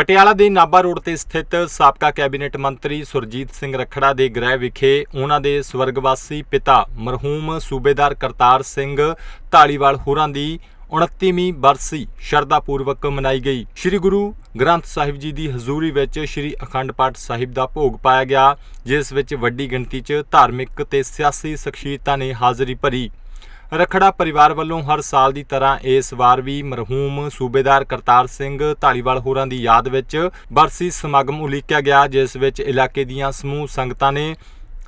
ਪਟਿਆਲਾ ਦੇ ਨਾਭਾ ਰੋਡ ਤੇ ਸਥਿਤ ਸਾਬਕਾ ਕੈਬਨਿਟ ਮੰਤਰੀ ਸੁਰਜੀਤ ਸਿੰਘ ਰਖੜਾ ਦੇ ਗ੍ਰਹਿ ਵਿਖੇ ਉਹਨਾਂ ਦੇ ਸਵਰਗਵਾਸੀ ਪਿਤਾ ਮਰਹੂਮ ਸੂਬੇਦਾਰ ਕਰਤਾਰ ਸਿੰਘ ਢਾਲੀਵਾਲ ਹੋਰਾਂ ਦੀ 29ਵੀਂ ਬਰਸੀ ਸ਼ਰਧਾਪੂਰਵਕ ਮਨਾਈ ਗਈ। ਸ੍ਰੀ ਗੁਰੂ ਗ੍ਰੰਥ ਸਾਹਿਬ ਜੀ ਦੀ ਹਜ਼ੂਰੀ ਵਿੱਚ ਸ੍ਰੀ ਅਖੰਡ ਪਾਠ ਸਾਹਿਬ ਦਾ ਭੋਗ ਪਾਇਆ ਗਿਆ, ਜਿਸ ਵਿੱਚ ਵੱਡੀ ਗਿਣਤੀ 'ਚ ਧਾਰਮਿਕ ਤੇ ਸਿਆਸੀ ਸ਼ਖਸੀਅਤਾਂ ਨੇ ਹਾਜ਼ਰੀ ਭਰੀ। ਰਖੜਾ ਪਰਿਵਾਰ ਵੱਲੋਂ ਹਰ ਸਾਲ ਦੀ ਤਰ੍ਹਾਂ ਇਸ ਵਾਰ ਵੀ ਮਰਹੂਮ ਸੂਬੇਦਾਰ ਕਰਤਾਰ ਸਿੰਘ ਢਾਲੀਵਾਲ ਹੋਰਾਂ ਦੀ ਯਾਦ ਵਿੱਚ ਬਰਸੀ ਸਮਾਗਮ ਉਲੀਕਿਆ ਗਿਆ, ਜਿਸ ਵਿੱਚ ਇਲਾਕੇ ਦੀਆਂ ਸਮੂਹ ਸੰਗਤਾਂ ਨੇ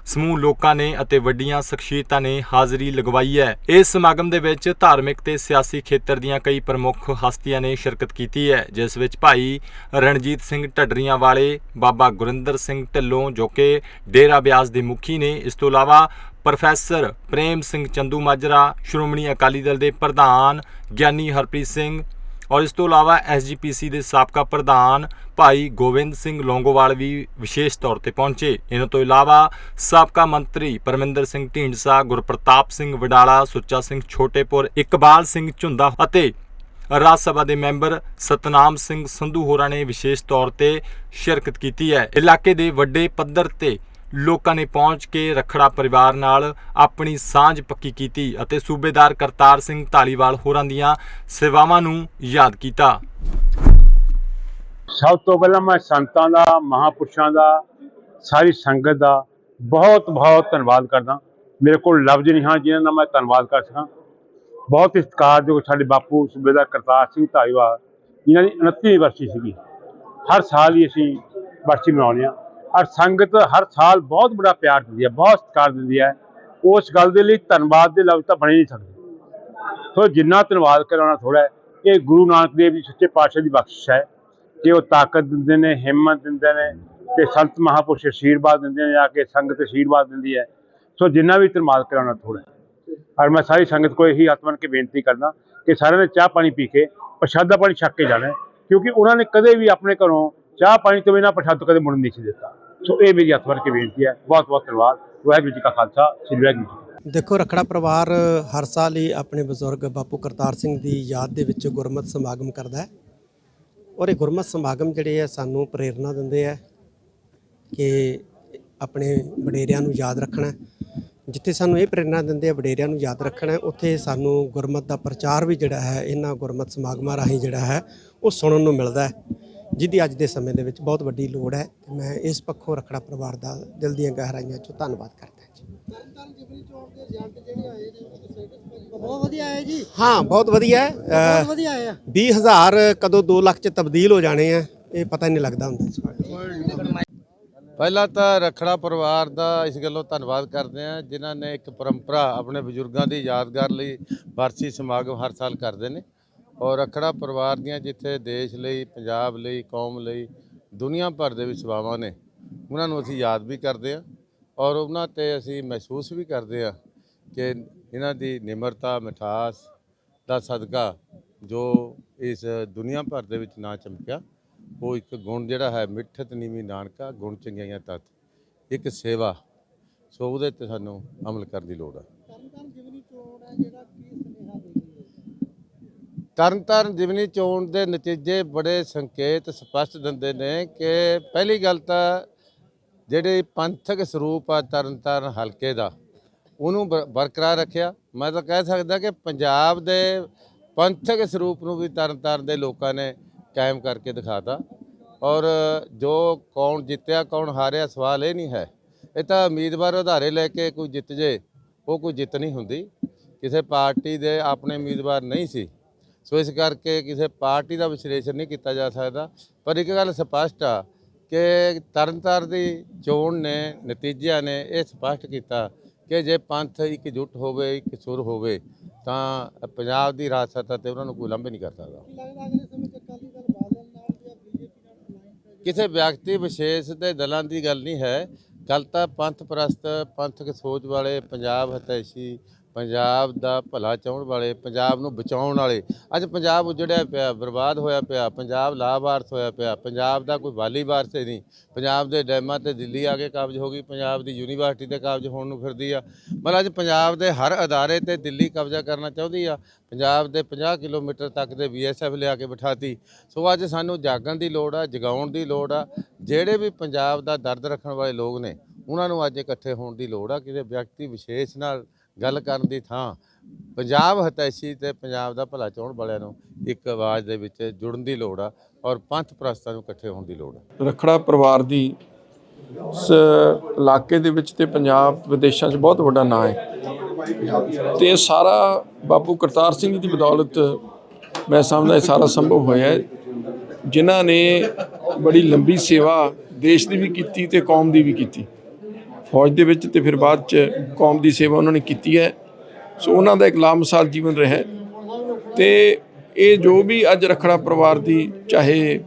ਸਮੂਹ ਲੋਕਾਂ ਨੇ ਅਤੇ ਵੱਡੀਆਂ ਸ਼ਖਸੀਅਤਾਂ ਨੇ ਹਾਜ਼ਰੀ ਲਗਵਾਈ ਹੈ। ਇਸ ਸਮਾਗਮ ਦੇ ਵਿੱਚ ਧਾਰਮਿਕ ਤੇ ਸਿਆਸੀ ਖੇਤਰ ਦੀਆਂ ਕਈ ਪ੍ਰਮੁੱਖ ਹਸਤੀਆਂ ਨੇ ਸ਼ਿਰਕਤ ਕੀਤੀ ਹੈ, ਜਿਸ ਵਿੱਚ ਭਾਈ ਰਣਜੀਤ ਸਿੰਘ ਢੱਡਰੀਆਂ ਵਾਲੇ, ਬਾਬਾ ਗੁਰਿੰਦਰ ਸਿੰਘ ਢਿੱਲੋਂ ਜੋ ਕਿ ਡੇਰਾ ਬਿਆਸ ਦੇ ਮੁਖੀ ਨੇ। ਇਸ ਤੋਂ ਇਲਾਵਾ ਪ੍ਰੋਫੈਸਰ ਪ੍ਰੇਮ ਸਿੰਘ ਚੰਦੂ ਮਾਜਰਾ ਸ਼੍ਰੋਮਣੀ ਅਕਾਲੀ ਦਲ ਦੇ ਪ੍ਰਧਾਨ ਗਿਆਨੀ ਹਰਪ੍ਰੀਤ ਸਿੰਘ ਔਰ ਇਸ ਤੋਂ ਇਲਾਵਾ ਐਸਜੀਪੀਸੀ ਦੇ ਸਾਬਕਾ ਪ੍ਰਧਾਨ ਭਾਈ ਗੋਬਿੰਦ ਸਿੰਘ ਲੌਂਗੋਵਾਲ ਵੀ ਵਿਸ਼ੇਸ਼ ਤੌਰ ਤੇ ਪਹੁੰਚੇ। ਇਹਨਾਂ ਤੋਂ ਇਲਾਵਾ ਸਾਬਕਾ ਮੰਤਰੀ ਪਰਮਿੰਦਰ ਸਿੰਘ ਢੀਂਡਸਾ, ਗੁਰਪ੍ਰਤਾਪ ਸਿੰਘ ਵਡਾਲਾ, ਸੁੱਚਾ ਸਿੰਘ ਛੋਟੇਪੁਰ, ਇਕਬਾਲ ਸਿੰਘ ਝੁੰਦਾ ਅਤੇ ਰਾਜ ਸਭਾ ਦੇ ਮੈਂਬਰ ਸਤਨਾਮ ਸਿੰਘ ਸੰਧੂ ਹੋਰਾਂ ਨੇ ਵਿਸ਼ੇਸ਼ ਤੌਰ ਤੇ ਸ਼ਿਰਕਤ ਕੀਤੀ ਹੈ। ਇਲਾਕੇ ਦੇ ਵੱਡੇ ਪੱਧਰ ਤੇ ਲੋਕਾਂ ਨੇ ਪਹੁੰਚ ਕੇ ਰਖੜਾ ਪਰਿਵਾਰ ਨਾਲ ਆਪਣੀ ਸਾਂਝ ਪੱਕੀ ਕੀਤੀ ਅਤੇ ਸੂਬੇਦਾਰ ਕਰਤਾਰ ਸਿੰਘ ਢਾਲੀਵਾਲ ਹੋਰਾਂ ਦੀਆਂ ਸੇਵਾਵਾਂ ਨੂੰ ਯਾਦ ਕੀਤਾ। ਸਭ ਤੋਂ ਪਹਿਲਾਂ ਮੈਂ ਸੰਤਾਂ ਦਾ, ਮਹਾਪੁਰਸ਼ਾਂ ਦਾ, ਸਾਰੀ ਸੰਗਤ ਦਾ ਬਹੁਤ ਬਹੁਤ ਧੰਨਵਾਦ ਕਰਦਾ। ਮੇਰੇ ਕੋਲ ਲਫ਼ਜ਼ ਨਹੀਂ ਹਨ ਜਿਨ੍ਹਾਂ ਦਾ ਮੈਂ ਧੰਨਵਾਦ ਕਰ ਸਕਾਂ। ਬਹੁਤ ਹੀ ਸਤਿਕਾਰਯੋਗ ਸਾਡੇ ਬਾਪੂ ਸੂਬੇਦਾਰ ਕਰਤਾਰ ਸਿੰਘ ਧਾਲੀਵਾਲ, ਜਿਨ੍ਹਾਂ ਦੀ 29ਵੀਂ ਵਰਸੀ ਸੀਗੀ। ਹਰ ਸਾਲ ਹੀ ਅਸੀਂ ਵਰਸੀ ਮਨਾਉਂਦੇ ਹਾਂ। ਔਰ ਸੰਗਤ ਹਰ ਸਾਲ ਬਹੁਤ ਬੜਾ ਪਿਆਰ ਦਿੰਦੀ ਹੈ, ਬਹੁਤ ਸਤਿਕਾਰ ਦਿੰਦੀ ਹੈ। ਉਸ ਗੱਲ ਦੇ ਲਈ ਧੰਨਵਾਦ ਦੇ ਲਫ਼ਜ਼ ਤਾਂ ਬਣੇ ਨਹੀਂ ਸਕਦੇ। ਸੋ ਜਿੰਨਾ ਧੰਨਵਾਦ ਕਰਾਉਣਾ ਥੋੜਾ ਇਹ ਗੁਰੂ ਨਾਨਕ ਦੇਵ ਜੀ ਸੱਚੇ ਪਾਤਸ਼ਾਹ ਦੀ ਬਖਸ਼ਿਸ਼ ਹੈ। ਕਿ ਉਹ ਤਾਕਤ ਦਿੰਦੇ ਨੇ, ਹਿੰਮਤ ਦਿੰਦੇ ਨੇ, ਤੇ ਸੰਤ ਮਹਾਪੁਰਸ਼ ਅਸ਼ੀਰਵਾਦ ਦਿੰਦੇ ਨੇ, ਆ ਕੇ ਸੰਗਤ ਅਸ਼ੀਰਵਾਦ ਦਿੰਦੀ ਹੈ। ਸੋ ਜਿੰਨਾ ਵੀ ਧੰਨਵਾਦ ਕਰਾਉਣਾ ਥੋੜਾ ਔਰ ਮੈਂ ਸਾਰੀ ਸੰਗਤ ਕੋ ਇਹੀ ਹੱਥ ਬੰਨ੍ਹ ਕੇ ਬੇਨਤੀ ਕਰਦਾ ਕਿ ਸਾਰਿਆਂ ਨੇ ਚਾਹ ਪਾਣੀ ਪੀ ਕੇ ਪ੍ਰਸ਼ਾਦਾ ਪਾਣੀ ਛੱਕ ਕੇ ਜਾਣਾ ਕਿਉਂਕਿ ਉਹਨਾਂ ਨੇ ਕਦੇ ਵੀ ਆਪਣੇ ਘਰੋਂ ਚਾਹ ਪਾਣੀ ਤੋਂ ਬਿਨਾਂ ਪ੍ਰਸ਼ਾਦ ਕਦੇ ਮੁੜਨ ਨਹੀਂ ਸੀ ਦਿੱਤਾ। ਸੋ ਇਹ ਮੇਰੀ ਹੱਥ ਬੰਨ੍ਹ ਬੇਨਤੀ ਹੈ। ਬਹੁਤ ਬਹੁਤ ਧੰਨਵਾਦ। ਵਾਹਿਗੁਰੂ ਜੀ ਕਾ ਖਾਲਸਾ, ਸ੍ਰੀ ਵਾਹਿਗੁਰੂ ਜੀ ਦੇਖੋ, ਰਖੜਾ ਪਰਿਵਾਰ ਹਰ ਸਾਲ ਹੀ ਆਪਣੇ ਬਜ਼ੁਰਗ ਬਾਪੂ ਕਰਤਾਰ ਸਿੰਘ ਦੀ ਯਾਦ ਦੇ ਵਿੱਚ ਗੁਰਮਤ ਸਮਾਗਮ ਕਰਦਾ ਹੈ। ਔਰ ਇਹ ਗੁਰਮਤ ਸਮਾਗਮ ਜਿਹੜੇ ਆ, ਸਾਨੂੰ ਪ੍ਰੇਰਣਾ ਦਿੰਦੇ ਆ ਕਿ ਆਪਣੇ ਵਡੇਰਿਆਂ ਨੂੰ ਯਾਦ ਰੱਖਣਾ ਜਿੱਥੇ ਸਾਨੂੰ ਇਹ ਪ੍ਰੇਰਣਾ ਦਿੰਦੇ ਆ, ਵਡੇਰਿਆਂ ਨੂੰ ਯਾਦ ਰੱਖਣਾ ਉੱਥੇ ਸਾਨੂੰ ਗੁਰਮਤ ਦਾ ਪ੍ਰਚਾਰ ਵੀ ਜਿਹੜਾ ਹੈ, ਇਹਨਾਂ ਗੁਰਮਤ ਸਮਾਗਮਾਂ ਰਾਹੀਂ ਜਿਹੜਾ ਹੈ, ਉਹ ਸੁਣਨ ਨੂੰ ਮਿਲਦਾ ਹੈ। ਜਿਹਦੀ ਅੱਜ ਦੇ ਸਮੇਂ ਦੇ ਵਿੱਚ ਬਹੁਤ ਵੱਡੀ ਲੋੜ ਹੈ ਤੇ ਮੈਂ ਇਸ ਪੱਖੋਂ ਰਖੜਾ ਪਰਿਵਾਰ ਦਾ ਦਿਲ ਦੀਆਂ ਗਹਿਰਾਈਆਂ 'ਚੋਂ ਧੰਨਵਾਦ ਕਰਦਾ ਜੀ। ਬਹੁਤ ਵਧੀਆ ਹੈ ਜੀ। ਹਾਂ ਬਹੁਤ ਵਧੀਆ ਹੈ। ਬਹੁਤ ਵਧੀਆ ਹੈ। 20000 ਕਦੋਂ 2 ਲੱਖ ਚ ਤਬਦੀਲ ਹੋ ਜਾਣੇ ਆ ਇਹ ਪਤਾ ਹੀ ਨਹੀਂ ਲੱਗਦਾ ਹੁੰਦਾ ਪਹਿਲਾਂ ਤਾਂ ਰਖੜਾ ਪਰਿਵਾਰ ਦਾ ਇਸ ਗੱਲੋਂ ਧੰਨਵਾਦ ਕਰਦੇ ਹਾਂ ਜਿਨ੍ਹਾਂ ਨੇ ਇੱਕ ਪਰੰਪਰਾ ਆਪਣੇ ਬਜ਼ੁਰਗਾਂ ਦੀ ਯਾਦਗਾਰ ਲਈ ਵਾਰਸੀ ਸਮਾਗਮ ਹਰ ਸਾਲ ਕਰਦੇ ਨੇ। ਔਰ ਰਖੜਾ ਪਰਿਵਾਰ ਦੀਆਂ ਜਿੱਥੇ ਦੇਸ਼ ਲਈ, ਪੰਜਾਬ ਲਈ, ਕੌਮ ਲਈ, ਦੁਨੀਆ ਭਰ ਦੇ ਵਿੱਚ ਸੇਵਾਵਾਂ ਨੇ, ਉਹਨਾਂ ਨੂੰ ਅਸੀਂ ਯਾਦ ਵੀ ਕਰਦੇ ਹਾਂ ਔਰ ਉਹਨਾਂ ਤੇ ਅਸੀਂ ਮਹਿਸੂਸ ਵੀ ਕਰਦੇ ਹਾਂ ਕਿ ਇਹਨਾਂ ਦੀ ਨਿਮਰਤਾ, ਮਿਠਾਸ ਦਾ ਸਦਕਾ ਜੋ ਇਸ ਦੁਨੀਆ ਭਰ ਦੇ ਵਿੱਚ ਨਾ ਚਮਕਿਆ, ਉਹ ਇੱਕ ਗੁਣ ਜਿਹੜਾ ਹੈ ਮਿੱਠਤ ਨੀਵੀਂ ਨਾਨਕਾ, ਗੁਣ ਚੰਗਿਆਈਆਂ ਤਤ, ਇੱਕ ਸੇਵਾ। ਸੋ ਉਹਦੇ ਤੇ ਸਾਨੂੰ ਅਮਲ ਕਰਨ ਦੀ ਲੋੜ ਹੈ ਤਰਨਤਾਰਨ ਜਿਵਨੀ ਚੋਣ ਤਰਨਤਾਰਨ ਜਿਮਨੀ ਚੋਣ ਦੇ ਨਤੀਜੇ ਬੜੇ ਸੰਕੇਤ ਸਪਸ਼ਟ ਦਿੰਦੇ ਨੇ ਕਿ ਪਹਿਲੀ ਗੱਲ ਤਾਂ ਜਿਹੜੇ ਪੰਥਕ ਸਰੂਪ ਆ ਤਰਨਤਾਰਨ ਹਲਕੇ ਦਾ, ਉਹਨੂੰ ਬ- ਬਰਕਰਾਰ ਰੱਖਿਆ। ਮੈਂ ਤਾਂ ਕਹਿ ਸਕਦਾ ਕਿ ਪੰਜਾਬ ਦੇ ਪੰਥਕ ਸਰੂਪ ਨੂੰ ਵੀ ਤਰਨਤਾਰਨ ਦੇ ਲੋਕਾਂ ਨੇ ਕਾਇਮ ਕਰਕੇ ਦਿਖਾਤਾ। ਔਰ ਜੋ ਕੌਣ ਜਿੱਤਿਆ, ਕੌਣ ਹਾਰਿਆ, ਸਵਾਲ ਇਹ ਨਹੀਂ ਹੈ। ਇਹ ਤਾਂ ਉਮੀਦਵਾਰ ਆਧਾਰੇ ਲੈ ਕੇ ਕੋਈ ਜਿੱਤ ਜੇ, ਉਹ ਕੋਈ ਜਿੱਤ ਨਹੀਂ ਹੁੰਦੀ। ਕਿਸੇ ਪਾਰਟੀ ਦੇ ਆਪਣੇ ਉਮੀਦਵਾਰ ਨਹੀਂ ਸੀ। ਸੋ ਇਸ ਕਰਕੇ ਕਿਸੇ ਪਾਰਟੀ ਦਾ ਵਿਸ਼ਲੇਸ਼ਣ ਨਹੀਂ ਕੀਤਾ ਜਾ ਸਕਦਾ। ਪਰ ਇੱਕ ਗੱਲ ਸਪਸ਼ਟ ਆ ਕਿ ਤਰਨਤਾਰਨ ਦੀ ਚੋਣ ਨੇ, ਨਤੀਜਿਆਂ ਨੇ ਇਹ ਸਪਸ਼ਟ ਕੀਤਾ ਕਿ ਜੇ ਪੰਥ ਇੱਕ ਜੁੱਟ ਹੋਵੇ, ਇੱਕ ਸੁਰ ਹੋਵੇ, ਤਾਂ ਪੰਜਾਬ ਦੀ ਰਾਜ ਸੱਤਾ ਤੇ ਉਹਨਾਂ ਨੂੰ ਕੋਈ ਲੰਬੇ ਨਹੀਂ ਕਰ ਸਕਦਾ। ਕਿਸੇ ਵਿਅਕਤੀ ਵਿਸ਼ੇਸ਼ ਦੇ ਦਲਾਂ ਦੀ ਗੱਲ ਨਹੀਂ ਹੈ। ਗੱਲ ਤਾਂ ਪੰਥ ਪ੍ਰਸਤ, ਪੰਥਕ ਸੋਚ ਵਾਲੇ ਪੰਜਾਬ ਹਤੈਸ਼ੀ ਪੰਜਾਬ ਦਾ ਭਲਾ ਚਾਹਣ ਵਾਲੇ, ਪੰਜਾਬ ਨੂੰ ਬਚਾਉਣ ਵਾਲੇ। ਅੱਜ ਪੰਜਾਬ ਉਜੜਿਆ ਪਿਆ, ਬਰਬਾਦ ਹੋਇਆ ਪਿਆ, ਪੰਜਾਬ ਲਾਵਾਰਸ ਹੋਇਆ ਪਿਆ। ਪੰਜਾਬ ਦਾ ਕੋਈ ਵਾਲੀ ਵਾਰਸ ਹੀ ਨਹੀਂ। ਪੰਜਾਬ ਦੇ ਡੈਮਾਂ ਤੇ ਦਿੱਲੀ ਆ ਕੇ ਕਾਬਜ਼ ਹੋ ਗਈ, ਪੰਜਾਬ ਦੀ ਯੂਨੀਵਰਸਿਟੀ ਤੇ ਕਾਬਜ਼ ਹੋਣ ਨੂੰ ਫਿਰਦੀ ਆ। ਪਰ ਅੱਜ ਪੰਜਾਬ ਦੇ ਹਰ ਅਦਾਰੇ ਤੇ ਦਿੱਲੀ ਕਬਜ਼ਾ ਕਰਨਾ ਚਾਹੁੰਦੀ ਆ। ਪੰਜਾਬ ਦੇ 50 ਕਿਲੋਮੀਟਰ ਤੱਕ ਦੇ ਬੀਐਸਐਫ ਲਿਆ ਕੇ ਬਿਠਾਤੀ। ਸੋ ਅੱਜ ਸਾਨੂੰ ਜਾਗਣ ਦੀ ਲੋੜ ਆ, ਜਗਾਉਣ ਦੀ ਲੋੜ ਆ। ਜਿਹੜੇ ਵੀ ਪੰਜਾਬ ਦਾ ਦਰਦ ਰੱਖਣ ਵਾਲੇ ਲੋਕ ਨੇ, ਉਹਨਾਂ ਨੂੰ ਅੱਜ ਇਕੱਠੇ ਹੋਣ ਦੀ ਲੋੜ ਆ। ਕਿਸੇ ਵਿਅਕਤੀ ਵਿਸ਼ੇਸ਼ ਨਾਲ ਗੱਲ ਕਰਨ ਦੀ ਥਾਂ। ਪੰਜਾਬ ਹਤੈਸ਼ੀ ਤੇ ਪੰਜਾਬ ਦਾ ਭਲਾ ਚਾਹਣ ਵਾਲਿਆਂ ਨੂੰ ਇੱਕ ਆਵਾਜ਼ ਦੇ ਵਿੱਚ ਜੁੜਨ ਦੀ ਲੋੜ ਆ ਔਰ ਪੰਥ ਪ੍ਰਸਤਾਂ ਨੂੰ ਇਕੱਠੇ ਹੋਣ ਦੀ ਲੋੜ ਆ। ਰਖੜਾ ਪਰਿਵਾਰ ਦੀ ਇਸ ਇਲਾਕੇ ਦੇ ਵਿੱਚ ਤੇ ਪੰਜਾਬ ਵਿਦੇਸ਼ਾਂ 'ਚ ਬਹੁਤ ਵੱਡਾ ਨਾਂ ਹੈ। ਤੇ ਸਾਰਾ ਬਾਬੂ ਕਰਤਾਰ ਸਿੰਘ ਦੀ ਬਦੌਲਤ ਮੈਂ ਸਮਝਦਾ ਇਹ ਸਾਰਾ ਸੰਭਵ ਹੋਇਆ ਜਿਨ੍ਹਾਂ ਨੇ ਬੜੀ ਲੰਬੀ ਸੇਵਾ ਦੇਸ਼ ਦੀ ਵੀ ਕੀਤੀ ਤੇ ਕੌਮ ਦੀ ਵੀ ਕੀਤੀ। ਫੌਜ ਦੇ ਵਿੱਚ ਤੇ ਫਿਰ ਬਾਅਦ 'ਚ ਕੌਮ ਦੀ ਸੇਵਾ ਉਹਨਾਂ ਨੇ ਕੀਤੀ ਹੈ। ਸੋ ਉਹਨਾਂ ਦਾ ਇੱਕ ਲਾਮਿਸਾਲ ਜੀਵਨ ਰਿਹਾ ਹੈ। ਤੇ ਇਹ ਜੋ ਵੀ ਅੱਜ ਰਖੜਾ ਪਰਿਵਾਰ ਦੀ, ਚਾਹੇ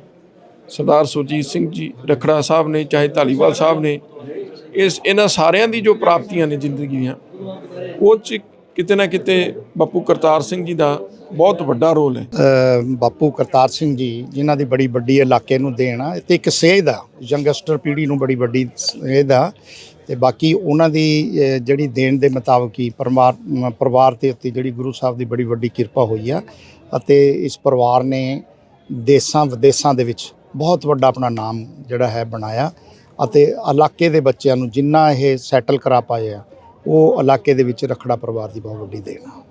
ਸਰਦਾਰ ਸੁਰਜੀਤ ਸਿੰਘ ਜੀ, ਰਖੜਾ ਸਾਹਿਬ ਨੇ, ਚਾਹੇ ਧਾਲੀਵਾਲ ਸਾਹਿਬ ਨੇ, ਇਸ ਇਹਨਾਂ ਸਾਰਿਆਂ ਦੀ ਜੋ ਪ੍ਰਾਪਤੀਆਂ ਨੇ ਜ਼ਿੰਦਗੀ ਦੀਆਂ, ਉਹ ਚ ਕਿਤੇ ਨਾ ਕਿਤੇ ਬਾਪੂ ਕਰਤਾਰ ਸਿੰਘ ਜੀ ਦਾ ਬਹੁਤ ਵੱਡਾ ਰੋਲ ਹੈ। ਬਾਪੂ ਕਰਤਾਰ ਸਿੰਘ ਜੀ, ਜਿਨ੍ਹਾਂ ਦੀ ਬੜੀ ਵੱਡੀ ਇਲਾਕੇ ਨੂੰ ਦੇਣ ਆ ਤੇ ਇੱਕ ਸੇਧ ਆ, ਯੰਗਸਟਰ ਪੀੜ੍ਹੀ ਨੂੰ ਬੜੀ ਵੱਡੀ ਸੇਧ ਆ, ਤੇ ਬਾਕੀ ਉਹਨਾਂ ਦੀ ਜਿਹੜੀ ਦੇਣ ਦੇ ਮੁਤਾਬਕ ਹੀ ਪਰਿਵਾਰ ਪਰਿਵਾਰ ਤੇ ਉੱਤੇ ਜਿਹੜੀ ਗੁਰੂ ਸਾਹਿਬ ਦੀ ਬੜੀ ਵੱਡੀ ਕਿਰਪਾ ਹੋਈ ਆ, ਅਤੇ ਇਸ ਪਰਿਵਾਰ ਨੇ ਦੇਸਾਂ ਵਿਦੇਸਾਂ ਦੇ ਵਿੱਚ ਬਹੁਤ ਵੱਡਾ ਆਪਣਾ ਨਾਮ ਜਿਹੜਾ ਹੈ ਬਣਾਇਆ, ਅਤੇ ਇਲਾਕੇ ਦੇ ਬੱਚਿਆਂ ਨੂੰ ਜਿੰਨਾ ਇਹ ਸੈਟਲ ਕਰਾ ਪਾਏ ਆ, ਉਹ ਇਲਾਕੇ ਦੇ ਵਿੱਚ ਰਖੜਾ ਪਰਿਵਾਰ ਦੀ ਬਹੁਤ ਵੱਡੀ ਦੇਣ ਆ।